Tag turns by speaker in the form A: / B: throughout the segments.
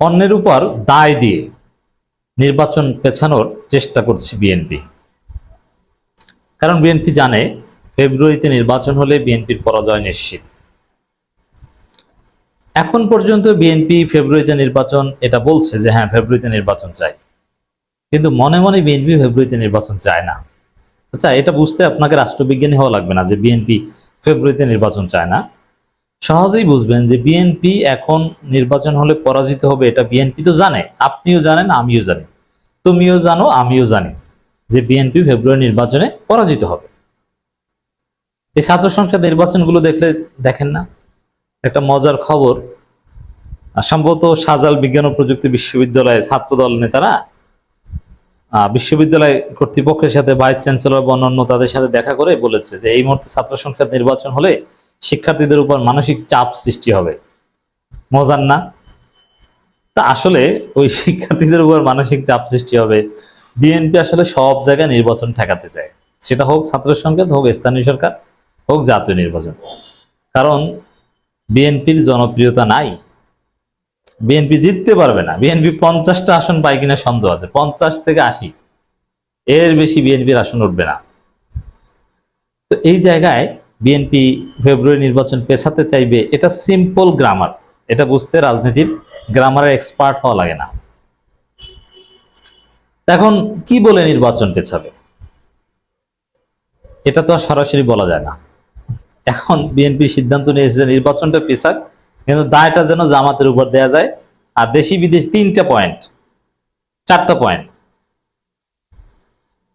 A: অন্যের উপর দায় দিয়ে নির্বাচন পেছানোর চেষ্টা করছে বিএনপি। কারণ বিএনপি জানে ফেব্রুয়ারিতে নির্বাচন হলে বিএনপির পরাজয় নিশ্চিত। এখন পর্যন্ত বিএনপি ফেব্রুয়ারিতে নির্বাচন এটা বলছে যে হ্যাঁ ফেব্রুয়ারিতে নির্বাচন চাই। কিন্তু মনে মনে বিএনপি ফেব্রুয়ারিতে নির্বাচন চায় না। আচ্ছা এটা বুঝতে আপনাকে রাষ্ট্রবিজ্ঞানী হওয়া লাগবে না যে বিএনপি ফেব্রুয়ারিতে নির্বাচন চায় না। সহজেই বুঝবেন যে বিএনপি এখন নির্বাচন হলে পরাজিত হবে, এটা বিএনপি তো জানে। আপনিও জানেন, আমিও জানি। তুমিও জানো, আমিও জানি যে বিএনপি ফেব্রুয়ারি নির্বাচনে পরাজিত হবে। এই ছাত্র সংসদ নির্বাচনগুলো দেখলে দেখেন না? একটা মজার খবর, সম্ভবত শাহজাল বিজ্ঞান ও প্রযুক্তি বিশ্ববিদ্যালয়ের ছাত্রদল নেতারা বিশ্ববিদ্যালয় কর্তৃপক্ষের সাথে ভাইস চ্যান্সেলর বা অন্যান্য তাদের সাথে দেখা করে বলেছে যে এই মুহূর্তে ছাত্র সংসদ নির্বাচন হলে শিক্ষার্থীদের উপর মানসিক চাপ সৃষ্টি হবে। মজার না? তা আসলে ওই শিক্ষার্থীদের উপর মানসিক চাপ সৃষ্টি হবে। বিএনপি আসলে সব জায়গায় নির্বাচন ঠেকাতে চায়। সেটা হোক ছাত্র সংসদ হোক স্থানীয় সরকার, হোক জাতীয় নির্বাচন। কারণ বিএনপির জনপ্রিয়তা নাই। বিএনপি জিততে পারবে না। বিএনপি পঞ্চাশটা আসন পায় কিনা সন্দেহ আছে। পঞ্চাশ থেকে আশি। এর বেশি বিএনপির আসন উঠবে না। তো এই জায়গায় বিএনপি ফেব্রুয়ারি নির্বাচন পেছাতে চাইবে, এটা সিম্পল গ্রামার এটা বুঝতে রাজনীতির গ্রামারের এক্সপার্ট হওয়া লাগে না। এখন কি বলে নির্বাচন পেছাবে? এটা তো সরাসরি বলা যায় না। এখন বিএনপি সিদ্ধান্ত নিয়েছে যে নির্বাচনটা পেছাক, কিন্তু দায়টা যেন জামাতের উপর দেয়া যায়, আর দেশি বিদেশ তিনটা পয়েন্ট চারটা পয়েন্ট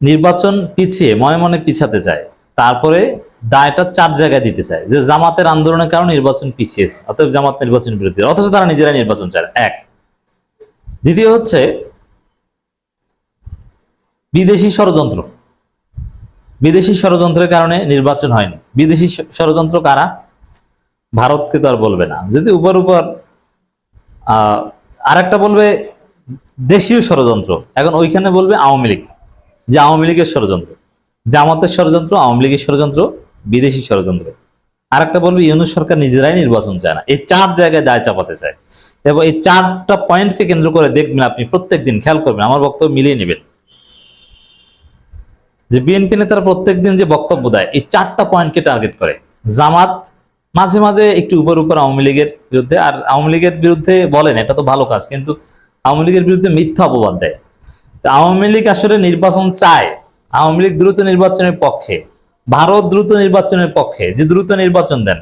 A: নির্বাচন পিছিয়ে, মনে মনে পিছাতে চায়। তারপরে দায়টা চার জায়গায় দিতে চায়। যে জামাতের আন্দোলনের কারণে নির্বাচন পিছিয়েছে অতএব জামাত নির্বাচন বিরোধী অথচ তারা নিজেরা নির্বাচন চায় এক। দ্বিতীয় হচ্ছে, বিদেশি ষড়যন্ত্র। বিদেশি ষড়যন্ত্রের কারণে নির্বাচন হয়নি। বিদেশি ষড়যন্ত্র কারা? ভারতকে তো আর বলবে না। যদি উপর উপর আহ আরেকটা বলবে, দেশীয় ষড়যন্ত্র। এখন ওইখানে বলবে আওয়ামী লীগ। যে আওয়ামী লীগের ষড়যন্ত্র। জামাতের ষড়যন্ত্র, আওয়ামী লীগের ষড়যন্ত্র বিদেশি ষড়যন্ত্র। আরেকটা বলবে, ইউনুস সরকার নিজেরাই নির্বাচন চায় না। এই চার জায়গায় দায় চাপাতে চায়। এবং এই চারটা পয়েন্টকে কেন্দ্র করে দেখবেন আপনি প্রত্যেকদিন, খেয়াল করবেন, আমার বক্তব্য মিলিয়ে নেবেন। যে বিএনপি নেতারা প্রত্যেকদিন যে বক্তব্য দেয়, এই চারটা পয়েন্টকে টার্গেট করে। জামাত মাঝে মাঝে একটু উপর উপর আওয়ামী লীগের বিরুদ্ধে, আর আওয়ামী লীগের বিরুদ্ধে বলেন, এটা তো ভালো কাজ, কিন্তু আওয়ামী লীগের বিরুদ্ধে মিথ্যা অপবাদ দেয়। আওয়ামী লীগ আসলে নির্বাচন চায়। আওয়ামী লীগ দ্রুত নির্বাচনের পক্ষে। ভারত দ্রুত নির্বাচনের পক্ষে, যে দ্রুত নির্বাচন দেন।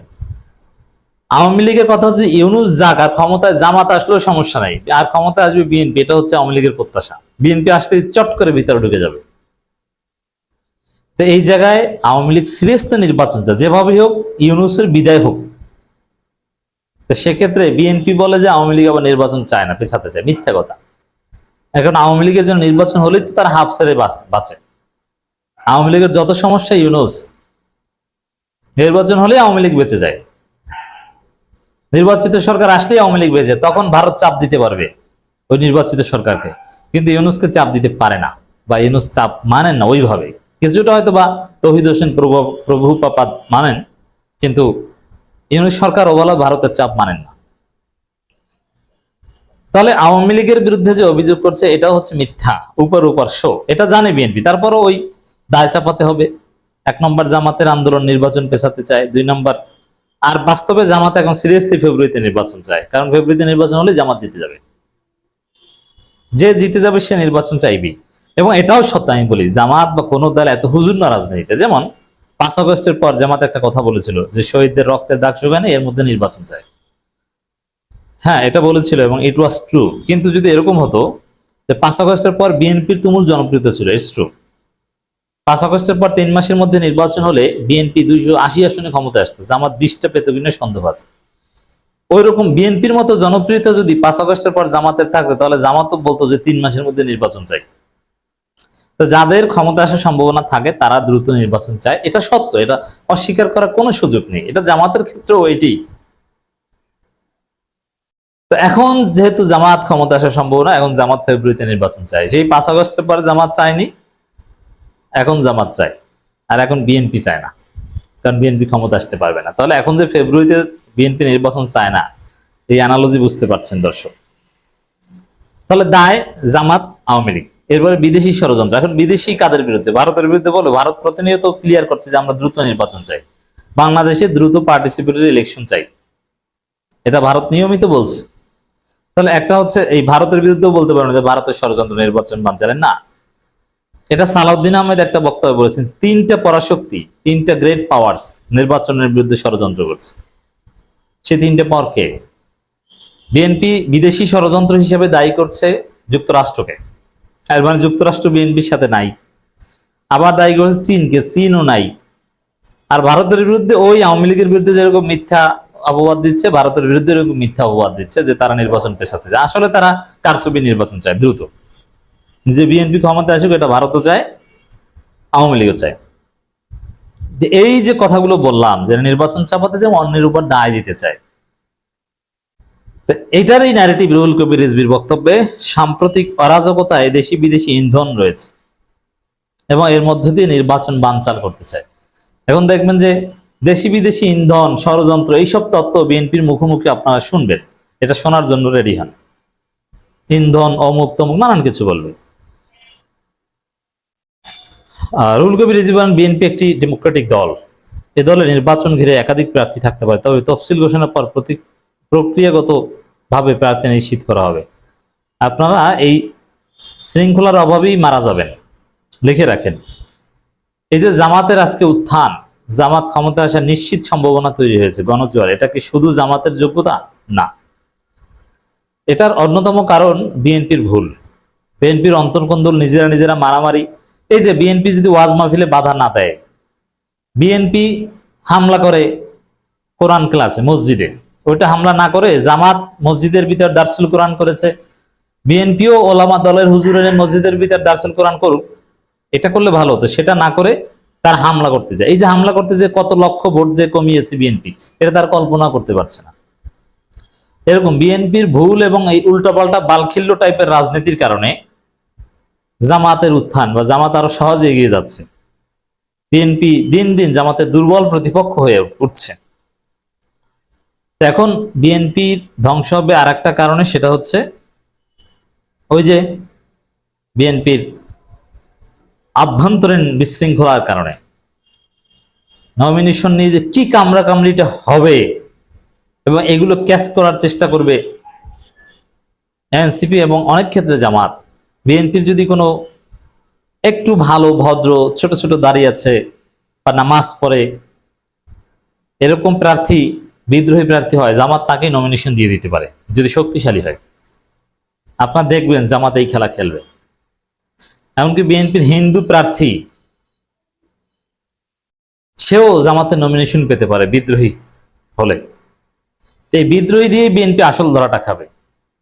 A: আওয়ামী লীগের কথা হচ্ছে ইউনুস যাক, আর ক্ষমতায় জামাত আসলেও সমস্যা নাই। আর ক্ষমতায় আসবে বিএনপি, এটা হচ্ছে আওয়ামী লীগের প্রত্যাশা। বিএনপি আসলে চট করে ভিতরে ঢুকে যাবে। তো এই জায়গায় আওয়ামী লীগ সিরিয়াস তো নির্বাচন চায় যেভাবে হোক, ইউনুসের বিদায় হোক। তো সেক্ষেত্রে বিএনপি বলে যে আওয়ামী লীগ আবার নির্বাচন চায় না, পেছাতে চায়, মিথ্যা কথা। এখন আওয়ামী লীগের জন্য নির্বাচন হলেই তো তার হাফ বাঁচ- বাঁচে। আওয়ামী লীগের যত সমস্যা, ইউনুস। নির্বাচন হলে আওয়ামী লীগ বেঁচে যায়। নির্বাচিত সরকার আসলেই আওয়ামী লীগ বেঁচে তখন ভারত চাপ দিতে পারবে ওই নির্বাচিত সরকারকে। কিন্তু ইউনুসকে চাপ দিতে পারে না বা ইউনুস চাপ মানেন না ওইভাবে। কিছুটা হয়তো বা তহিদ হোসেন প্রভু প্রভুপাপাত মানেন, কিন্তু ইউনুস সরকার ওভালা ভারতের চাপ মানেন না। তাহলে আওয়ামী লীগের বিরুদ্ধে যে অভিযোগ করছে এটা হচ্ছে মিথ্যা উপর উপর শো। এটা জানে বিএনপি। তারপরও ওই দায় চাপাতে হবে। এক নম্বর জামাতের আন্দোলন নির্বাচন পেছাতে চায়। দুই নম্বর, আর বাস্তবে জামাত এখন সিরিয়াসলি ফেব্রুয়ারিতে নির্বাচন চায়। কারণ ফেব্রুয়ারিতে নির্বাচন হলে জামাত জিতে যাবে। যে জিতে যাবে, সে নির্বাচন চাইবি এবং এটাও সত্য, আমি বলি, জামাত বা কোনো দল এত হুজুর না রাজনীতিতে। যেমন, পাঁচ আগস্টের পর জামাত একটা কথা বলেছিল যে, শহীদদের রক্তের দাগ শুকানে এর মধ্যে নির্বাচন চায়। হ্যাঁ এটা বলেছিল এবং ইট ওয়াজ ট্রু কিন্তু যদি এরকম হতো, যে পাঁচ আগস্টের পর বিএনপির তুমুল জনপ্রিয়তা ছিল ইটস ট্রু পাঁচ আগস্টের পর তিন মাসের মধ্যে নির্বাচন হলে বিএনপি দুইশো আশি আসনে ক্ষমতা আসতো। জামাত বিশটা, পেত কিনা সন্দেহ আছে ওই রকম বিএনপির মতো জনপ্রিয়তা যদি পাঁচ আগস্টের পর জামাতের থাকতো, তাহলে জামাতও বলতো যে তিন মাসের মধ্যে নির্বাচন চাই। তো যাদের ক্ষমতা আসার সম্ভাবনা থাকে, তারা দ্রুত নির্বাচন চায়। এটা সত্য, এটা অস্বীকার করার কোনো সুযোগ নেই। এটা জামাতের ক্ষেত্রেও এটি তো এখন যেহেতু জামাত ক্ষমতা আসার সম্ভাবনা, এখন জামাত ফেব্রুয়ারিতে নির্বাচন চায়। সেই পাঁচ আগস্টের পরে জামাত চায়নি। এখন জামাত চায়, আর এখন বিএনপি চায় না, কারণ বিএনপি ক্ষমতা আসতে পারবে না। তাহলে এখন যে ফেব্রুয়ারিতে বিএনপি নির্বাচন চায় না, এই অ্যানালজি বুঝতে পারছেন দর্শক। তাহলে দায় জামাত আওয়ামী লীগ। এরপরে বিদেশি ষড়যন্ত্র। এখন বিদেশি কাদের বিরুদ্ধে? ভারতের বিরুদ্ধে বলো। ভারত প্রতিনিয়ত ক্লিয়ার করছে যে আমরা দ্রুত নির্বাচন চাই। বাংলাদেশে দ্রুত পার্টিসিপেটরি ইলেকশন চাই। এটা ভারত নিয়মিত বলছে। তাহলে একটা হচ্ছে এই ভারতের বিরুদ্ধেও বলতে পারেন যে ভারতের ষড়যন্ত্র নির্বাচন বাঞ্চালেন না এটা সালাউদ্দিন আহমেদ একটা বক্তব্য বলেছেন, তিনটা পরাশক্তি, তিনটা গ্রেট পাওয়ার্স নির্বাচনের বিরুদ্ধে ষড়যন্ত্র করছে। সে তিনটে পর কে বিএনপি বিদেশি ষড়যন্ত্র হিসেবে দায়ী করছে যুক্তরাষ্ট্রকে। আর মানে যুক্তরাষ্ট্র বিএনপির সাথে নাই। আবার দায়ী করছে চীনকে, চীনও নাই। আর ভারতের বিরুদ্ধে ওই আওয়ামী লীগের বিরুদ্ধে যেরকম মিথ্যা অপবাদ দিচ্ছে, ভারতের বিরুদ্ধে এরকম মিথ্যা অপবাদ দিচ্ছে যে তারা নির্বাচন পেছাতে যায়। আসলে তারা কারচুপি নির্বাচন চায়? দ্রুত। যে বিএনপি ক্ষমতা আসুক, এটা ভারতও চায়, আওয়ামী লীগও চায়। এই যে কথাগুলো বললাম, যে নির্বাচন চাপাতে যে অন্যের উপর দায় দিতে চায়, তো এটারই ন্যারেটিভ রুহুল কবির রিজবির বক্তব্যে, সাম্প্রতিক অরাজকতায় দেশি বিদেশি ইন্ধন রয়েছে এবং এর মধ্য দিয়ে নির্বাচন বানচাল করতে চায়। এখন দেখবেন যে দেশি বিদেশি ইন্ধন, ষড়যন্ত্র, এইসব তত্ত্ব বিএনপির মুখোমুখি আপনারা শুনবেন। এটা শোনার জন্য রেডি হন। ইন্ধন অমুক তমুক নানান কিছু বলবে। রুহুল কবির রিজভি বলেন বিএনপি একটি ডেমোক্রেটিক দল। এ দলের নির্বাচন ঘিরে একাধিক প্রার্থী থাকতে পারে, তবে তফসিল ঘোষণার পর প্রতি প্রক্রিয়াগত ভাবে প্রার্থী নিশ্চিত করা হবে। আপনারা এই শৃঙ্খলার অভাবেই মারা যাবেন, লিখে রাখেন। এই যে জামাতের আজকে উত্থান, জামাত ক্ষমতা আসার নিশ্চিত সম্ভাবনা তৈরি হয়েছে গণজোয়ার। এটা কি শুধু জামাতের যোগ্যতা? না। এটার অন্যতম কারণ বিএনপির ভুল। বিএনপির অন্তর্কন্দল নিজেরা নিজেরা মারামারি এই যে বিএনপি যদি ওয়াজ মাহফিলে বাধা না দেয় বিএনপি হামলা করে কোরআন ক্লাসে, মসজিদে। ওইটা হামলা না করে জামাত মসজিদের ভিতর দার্সুল কোরআন করেছে বিএনপিও ওলামা দলের হুজুরের মসজিদের ভিতর দার্সুল কোরআন করুক, এটা করলে ভালো হতো। সেটা না করে তার হামলা করতে যায়। এই যে হামলা করতে যে কত লক্ষ ভোট যে কমিয়েছে বিএনপি এটা তার কল্পনা করতে পারছে না। এরকম বিএনপির ভুল এবং এই উল্টাপাল্টা বালখিল্য টাইপের রাজনীতির কারণে জামাতের উত্থান বা জামাত আরও সহজে এগিয়ে যাচ্ছে। বিএনপি দিন দিন জামাতের দুর্বল প্রতিপক্ষ হয়ে উঠছে। এখন বিএনপির ধ্বংস হবে আর একটা কারণে সেটা হচ্ছে ওই যে বিএনপির আভ্যন্তরীণ বিশৃঙ্খলার কারণে। নমিনেশন নিয়ে যে কি কামড়া কামড়িটা হবে এবং এগুলো ক্যাচ করার চেষ্টা করবে এনসিপি এবং অনেক ক্ষেত্রে জামাত। বিএনপির যদি কোনো একটু ভালো, ভদ্র, ছোট ছোট দাঁড়িয়ে আছে বা নামাজ পড়ে, এরকম প্রার্থী, বিদ্রোহী প্রার্থী হয়, জামাত তাকে নমিনেশন দিয়ে দিতে পারে, যদি শক্তিশালী হয়। আপনার দেখবেন জামাত এই খেলা খেলবে। এমনকি বিএনপির হিন্দু প্রার্থী, সেও জামাতের নমিনেশন পেতে পারে, বিদ্রোহী হলে। এই বিদ্রোহী দিয়ে বিএনপি আসল ধরাটা খাবে।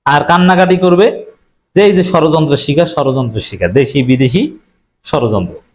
A: আর কান্নাকাটি করবে যে এই যে ষড়যন্ত্রের শিকার ষড়যন্ত্রের শিকার দেশি বিদেশি ষড়যন্ত্র।